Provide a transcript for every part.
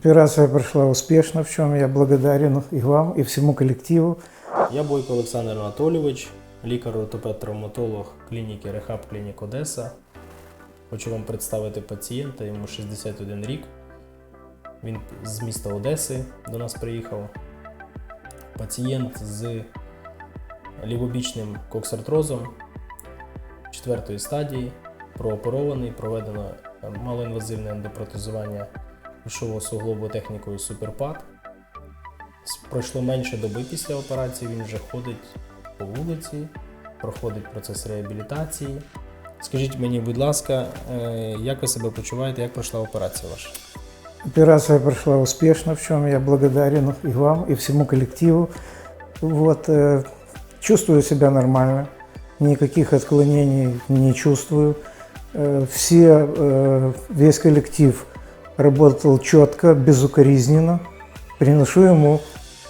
Операция прошла успешно, в чем я благодарен и вам, и всему коллективу. Я Бойко Олександр Анатолійович, лікар-ортопед-травматолог клініки Рехаб Клінік Одеса. Хочу вам представити пацієнта, йому 61 рік. Він з міста Одеси до нас приїхав. Пацієнт з лівобічним коксартрозом четвертої стадії, прооперований, проведено малоінвазивне ендопротезування кульшового суглобу технікою Суперпад. С- Пройшло менше доби після операції, він вже ходить по вулиці, проходить процес реабілітації. Скажіть мені, будь ласка, е, як ви себе почуваєте, як пройшла операція ваша? Операция прошла успешно, в чем я благодарен и вам, и всему коллективу. Вот, э, чувствую себя нормально, никаких отклонений не чувствую. Э, все, э, весь коллектив работал четко, безукоризненно. Приношу ему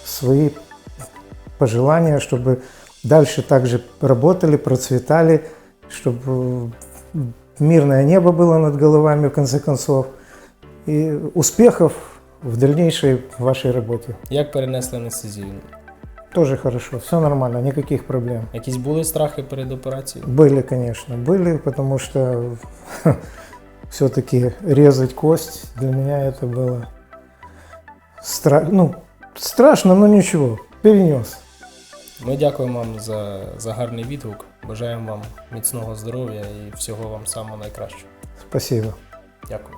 свои пожелания, чтобы дальше также работали, процветали, чтобы э, мирное небо было над головами в конце концов. И успехов в дальнейшей вашей работе. Як перенесли анестезію? Тоже хорошо, все нормально, никаких проблем. Якісь були страхи перед операцією? Были, конечно, были, потому что все-таки резать кость для меня это было стра- ну, страшно, но ничего, перенес. Ми дякуємо вам за, за гарний відгук. Бажаємо вам міцного здоров'я і всього вам самого найкращого. Спасибо. Дякую.